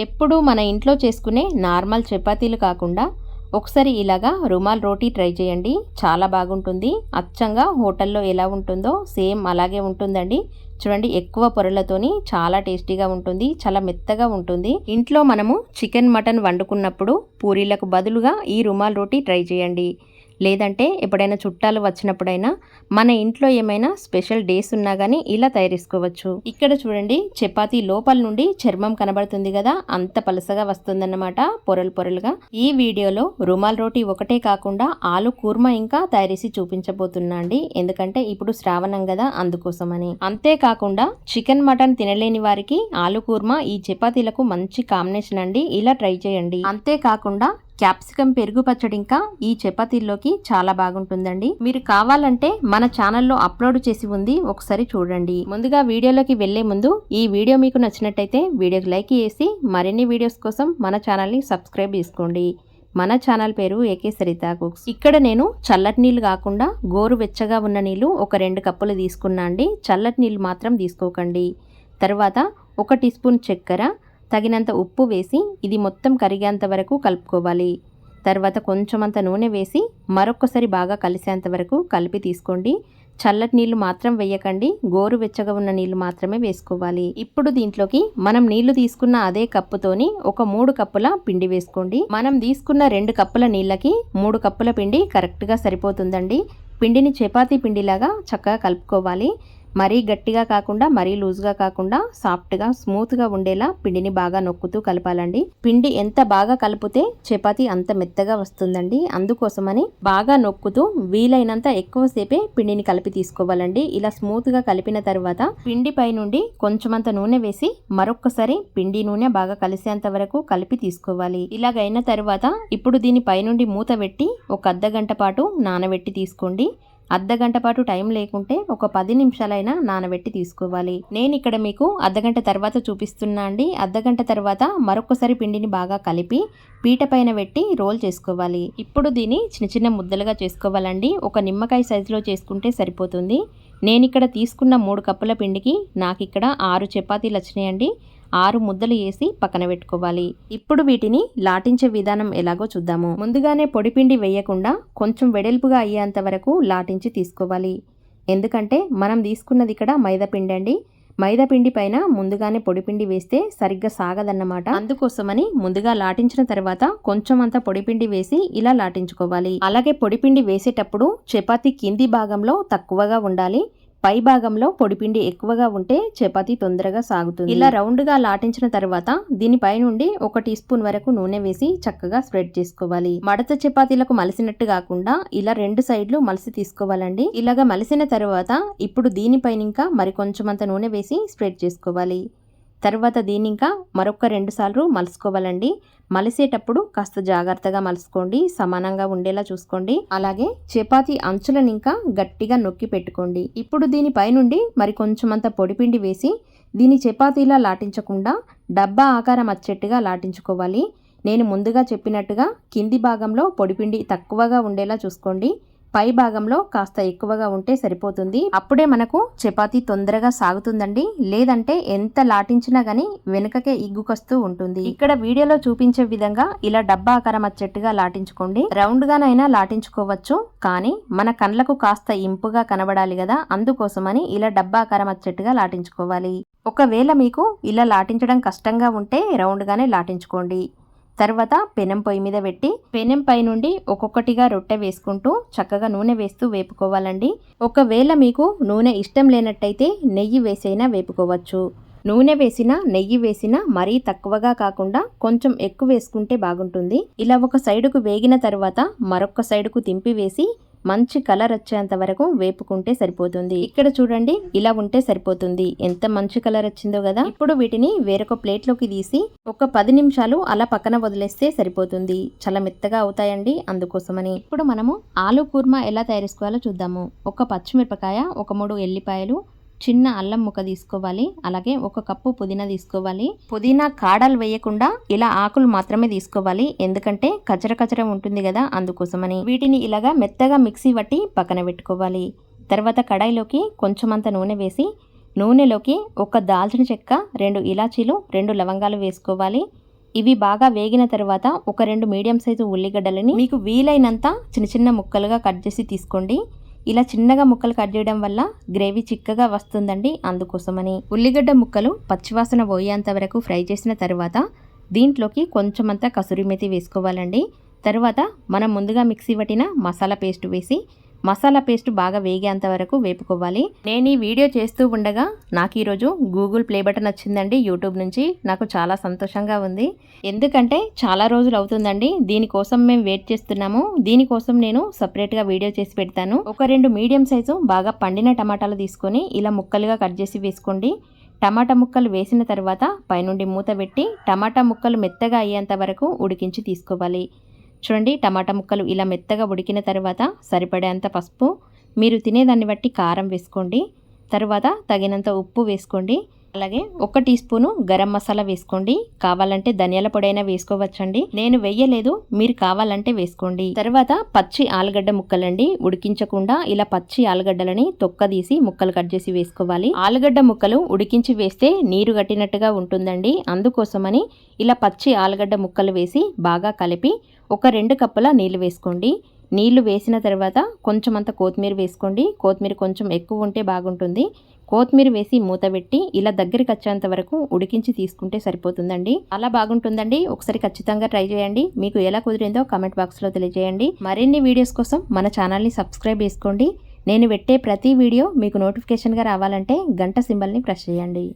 ఎప్పుడూ మన ఇంట్లో చేసుకునే నార్మల్ చపాతీలు కాకుండా ఒకసారి ఇలాగా రుమాల్ రోటీ ట్రై చేయండి. చాలా బాగుంటుంది. అచ్చంగా హోటల్లో ఎలా ఉంటుందో సేమ్ అలాగే ఉంటుందండి. చూడండి ఎక్కువ పొరలతోని చాలా టేస్టీగా ఉంటుంది. చాలా మెత్తగా ఉంటుంది. ఇంట్లో మనము చికెన్ మటన్ వండుకున్నప్పుడు పూరీలకు బదులుగా ఈ రుమాల్ రోటీ ట్రై చేయండి. లేదంటే ఎప్పుడైనా చుట్టాలు వచ్చినప్పుడైనా మన ఇంట్లో ఏమైనా స్పెషల్ డేస్ ఉన్నా కానీ ఇలా తయారేసుకోవచ్చు ఇక్కడ చూడండి చపాతీ లోపల నుండి చర్మం కనబడుతుంది కదా అంత పలసగా వస్తుందన్నమాట పొరలు పొరలుగా. ఈ వీడియోలో రుమాల్ రోటీ ఒకటే కాకుండా ఆలు కూర్మా ఇంకా తయారేసి చూపించబోతున్నా అండి. ఎందుకంటే ఇప్పుడు శ్రావణం కదా అందుకోసమని. అంతేకాకుండా చికెన్ మటన్ తినలేని వారికి ఆలు కూర్మా ఈ చపాతీలకు మంచి కాంబినేషన్ అండి. ఇలా ట్రై చేయండి. అంతేకాకుండా క్యాప్సికం పెరుగు పచ్చడి ఇంకా ఈ చపాతీల్లోకి చాలా బాగుంటుందండి. మీరు కావాలంటే మన ఛానల్లో అప్లోడ్ చేసి ఉంది ఒకసారి చూడండి. ముందుగా వీడియోలోకి వెళ్ళే ముందు ఈ వీడియో మీకు నచ్చినట్టయితే వీడియోకి లైక్ చేసి మరిన్ని వీడియోస్ కోసం మన ఛానల్ని సబ్స్క్రైబ్ చేసుకోండి. మన ఛానల్ పేరు ఏకే సరితా కుక్స్. ఇక్కడ నేను చల్లటి నీళ్ళు కాకుండా గోరు వెచ్చగా ఉన్న నీళ్ళు ఒక రెండు కప్పులు తీసుకున్నా అండి. చల్లటి నీళ్ళు మాత్రం తీసుకోకండి. తర్వాత ఒక టీ స్పూన్ చక్కెర తగినంత ఉప్పు వేసి ఇది మొత్తం కరిగేంత వరకు కలుపుకోవాలి. తర్వాత కొంచెం అంత నూనె వేసి మరొక్కసారి బాగా కలిసేంత వరకు కలిపి తీసుకోండి. చల్లటి నీళ్ళు మాత్రం వేయకండి. గోరు వెచ్చగా ఉన్న నీళ్ళు మాత్రమే వేసుకోవాలి. ఇప్పుడు దీంట్లోకి మనం నీళ్ళు తీసుకున్న అదే కప్పుతోని ఒక మూడు కప్పుల పిండి వేసుకోండి. మనం తీసుకున్న రెండు కప్పుల నీళ్ళకి మూడు కప్పుల పిండి కరెక్ట్గా సరిపోతుందండి. పిండిని చపాతీ పిండిలాగా చక్కగా కలుపుకోవాలి. మరీ గట్టిగా కాకుండా మరీ లూజ్గా కాకుండా సాఫ్ట్గా స్మూత్గా ఉండేలా పిండిని బాగా నొక్కుతూ కలపాలండి. పిండి ఎంత బాగా కలిపితే చపాతి అంత మెత్తగా వస్తుందండి. అందుకోసమని బాగా నొక్కుతూ వీలైనంత ఎక్కువసేపే పిండిని కలిపి తీసుకోవాలండి. ఇలా స్మూత్గా కలిపిన తర్వాత పిండి పై నుండి కొంచెమంత నూనె వేసి మరొక్కసారి పిండి నూనె బాగా కలిసేంత వరకు కలిపి తీసుకోవాలి. ఇలాగైన తర్వాత ఇప్పుడు దీని పైనుండి మూత పెట్టి ఒక అర్ధ గంట పాటు నానబెట్టి తీసుకోండి. అర్ధగంట పాటు టైం లేకుంటే ఒక పది నిమిషాలైనా నానబెట్టి తీసుకోవాలి. నేను ఇక్కడ మీకు అర్ధగంట తర్వాత చూపిస్తున్నా అండి. అర్ధగంట తర్వాత మరొకసారి పిండిని బాగా కలిపి పీట పైన పెట్టి రోల్ చేసుకోవాలి. ఇప్పుడు దీన్ని చిన్న చిన్న ముద్దలుగా చేసుకోవాలండి. ఒక నిమ్మకాయ సైజులో చేసుకుంటే సరిపోతుంది. నేను ఇక్కడ తీసుకున్న మూడు కప్పుల పిండికి నాకు ఇక్కడ ఆరు చపాతీలు వచ్చినాయండి. ఆరు ముద్దలు వేసి పక్కన పెట్టుకోవాలి. ఇప్పుడు వీటిని లాటించే విధానం ఎలాగో చూద్దాము. ముందుగానే పొడిపిండి వేయకుండా కొంచెం వెడల్పుగా అయ్యేంత వరకు లాటించి తీసుకోవాలి. ఎందుకంటే మనం తీసుకున్నది ఇక్కడ మైదాపిండి అండి. మైదాపిండి పైన ముందుగానే పొడిపిండి వేస్తే సరిగ్గా సాగదన్నమాట. అందుకోసమని ముందుగా లాటించిన తర్వాత కొంచెం అంత పొడిపిండి వేసి ఇలా లాటించుకోవాలి. అలాగే పొడిపిండి వేసేటప్పుడు చపాతీ కింది భాగంలో తక్కువగా ఉండాలి. పై భాగంలో పొడిపిండి ఎక్కువగా ఉంటే చపాతీ తొందరగా సాగుతుంది. ఇలా రౌండ్గా లాటించిన తర్వాత దీనిపై నుండి ఒక టీ స్పూన్ వరకు నూనె వేసి చక్కగా స్ప్రెడ్ చేసుకోవాలి. మడత చపాతీలకు మలిసినట్టు కాకుండా ఇలా రెండు సైడ్లు మలిసి తీసుకోవాలండి. ఇలాగా మలిసిన తర్వాత ఇప్పుడు దీనిపైన ఇంకా మరికొంచెమంత నూనె వేసి స్ప్రెడ్ చేసుకోవాలి. తర్వాత దీన్ని ఇంకా మరొక రెండు సార్లు మలుసుకోవాలండి. మలిసేటప్పుడు కాస్త జాగ్రత్తగా మలుసుకోండి. సమానంగా ఉండేలా చూసుకోండి. అలాగే చపాతీ అంచులను ఇంకా గట్టిగా నొక్కి పెట్టుకోండి. ఇప్పుడు దీని పైనుండి మరి కొంచెమంత పొడిపిండి వేసి దీని చపాతీలా లాటించకుండా డబ్బా ఆకారం వచ్చేట్టుగా లాటించుకోవాలి. నేను ముందుగా చెప్పినట్టుగా కింది భాగంలో పొడిపిండి తక్కువగా ఉండేలా చూసుకోండి. పై భాగంలో కాస్త ఎక్కువగా ఉంటే సరిపోతుంది. అప్పుడే మనకు చపాతీ తొందరగా సాగుతుందండి. లేదంటే ఎంత లాటించినా గానీ వెనుకకే ఇగ్గుకొస్తూ ఉంటుంది. ఇక్కడ వీడియోలో చూపించే విధంగా ఇలా డబ్బా ఆకారం వచ్చేట్టుగా లాటించుకోండి. రౌండ్ గానైనా లాటించుకోవచ్చు. కానీ మన కండ్లకు కాస్త ఇంపుగా కనబడాలి కదా. అందుకోసమని ఇలా డబ్బా ఆకారం వచ్చేట్టుగా లాటించుకోవాలి. ఒకవేళ మీకు ఇలా లాటించడం కష్టంగా ఉంటే రౌండ్గానే లాటించుకోండి. తర్వాత పెనం పొయ్యి మీద పెట్టి పెనం పై నుండి ఒక్కొక్కటిగా రొట్టె వేసుకుంటూ చక్కగా నూనె వేస్తూ వేపుకోవాలండి. ఒకవేళ మీకు నూనె ఇష్టం లేనట్టయితే నెయ్యి వేసైనా వేపుకోవచ్చు. నూనె వేసిన నెయ్యి వేసిన మరీ తక్కువగా కాకుండా కొంచెం ఎక్కువ వేసుకుంటే బాగుంటుంది. ఇలా ఒక సైడుకు వేగిన తర్వాత మరొక సైడుకు తింపి వేసి మంచి కలర్ వచ్చేంత వరకు వేపుకుంటే సరిపోతుంది. ఇక్కడ చూడండి ఇలా ఉంటే సరిపోతుంది. ఎంత మంచి కలర్ వచ్చిందో కదా. ఇప్పుడు వీటిని వేరొక ప్లేట్లోకి తీసి ఒక పది నిమిషాలు అలా పక్కన వదిలేస్తే సరిపోతుంది. చాలా మెత్తగా అవుతాయండి అందుకోసమని. ఇప్పుడు మనము ఆలు కూర్మా ఎలా తయారు చేసుకోవాలో చూద్దాము. ఒక పచ్చిమిరపకాయ ఒక మూడు ఎల్లిపాయలు చిన్న అల్లం ముక్క తీసుకోవాలి అలాగే ఒక కప్పు పుదీనా తీసుకోవాలి. పుదీనా కాడలు వేయకుండా ఇలా ఆకులు మాత్రమే తీసుకోవాలి ఎందుకంటే కచర కచర ఉంటుంది కదా అందుకోసమని. వీటిని ఇలాగా మెత్తగా మిక్సీ పట్టి పక్కన పెట్టుకోవాలి. తర్వాత కడాయిలోకి కొంచెమంత నూనె వేసి నూనెలోకి ఒక దాల్చిన చెక్క రెండు ఇలాచీలు రెండు లవంగాలు వేసుకోవాలి. ఇవి బాగా వేగిన తర్వాత ఒక రెండు మీడియం సైజు ఉల్లిగడ్డలని మీకు వీలైనంత చిన్న చిన్న ముక్కలుగా కట్ చేసి తీసుకోండి. ఇలా చిన్నగా ముక్కలు కట్ చేయడం వల్ల గ్రేవీ చిక్కగా వస్తుందండి అందుకోసమని. ఉల్లిగడ్డ ముక్కలు పచ్చివాసన పోయేంత వరకు ఫ్రై చేసిన తర్వాత దీంట్లోకి కొంచెమంతా కసూరి మెతి వేసుకోవాలండి. తర్వాత మనం ముందుగా మిక్సీ పట్టిన మసాలా పేస్ట్ వేసి మసాలా పేస్ట్ బాగా వేగేంత వరకు వేపుకోవాలి. నేను ఈ వీడియో చేస్తూ ఉండగా నాకు ఈరోజు గూగుల్ ప్లే బటన్ వచ్చిందండి. యూట్యూబ్ నుంచి నాకు చాలా సంతోషంగా ఉంది. ఎందుకంటే చాలా రోజులు అవుతుందండి. దీనికోసం మేము వెయిట్ చేస్తున్నాము. దీనికోసం నేను సపరేట్గా వీడియో చేసి పెడతాను. ఒక రెండు మీడియం సైజు బాగా పండిన టమాటాలు తీసుకొని ఇలా ముక్కలుగా కట్ చేసి వేసుకోండి. టమాటా ముక్కలు వేసిన తర్వాత పైనుండి మూత పెట్టి టమాటా ముక్కలు మెత్తగా అయ్యేంత వరకు ఉడికించి తీసుకోవాలి. చూడండి టమాటా ముక్కలు ఇలా మెత్తగా ఉడికిన తర్వాత సరిపడేంత పసుపు. మీరు తినేదాన్ని బట్టి కారం వేసుకోండి. తర్వాత తగినంత ఉప్పు వేసుకోండి. అలాగే ఒక టీ స్పూను గరం మసాలా వేసుకోండి. కావాలంటే ధనియాల పొడైనా వేసుకోవచ్చండి. నేను వెయ్యలేదు మీరు కావాలంటే వేసుకోండి. తర్వాత పచ్చి ఆలుగడ్డ ముక్కలండి. ఉడికించకుండా ఇలా పచ్చి ఆలుగడ్డలని తొక్కదీసి ముక్కలు కట్ చేసి వేసుకోవాలి. ఆలుగడ్డ ముక్కలు ఉడికించి వేస్తే నీరు కట్టినట్టుగా ఉంటుందండి. అందుకోసమని ఇలా పచ్చి ఆలుగడ్డ ముక్కలు వేసి బాగా కలిపి ఒక రెండు కప్పుల నీళ్ళు వేసుకోండి. నీళ్ళు వేసిన తర్వాత కొంచెం అంత కొత్తిమీర వేసుకోండి. కొత్తిమీర కొంచెం ఎక్కువ ఉంటే బాగుంటుంది. కొత్తిమీర వేసి మూత పెట్టి ఇలా దగ్గరికి వచ్చేంత వరకు ఉడికించి తీసుకుంటే సరిపోతుందండి. అలా బాగుంటుందండి. ఒకసారి ఖచ్చితంగా ట్రై చేయండి. మీకు ఎలా కుదిరిందో కామెంట్ బాక్స్లో తెలియజేయండి. మరిన్ని వీడియోస్ కోసం మన ఛానల్ని సబ్స్క్రైబ్ చేసుకోండి. నేను పెట్టే ప్రతి వీడియో మీకు నోటిఫికేషన్గా రావాలంటే గంట సింబల్ని ప్రెస్ చేయండి.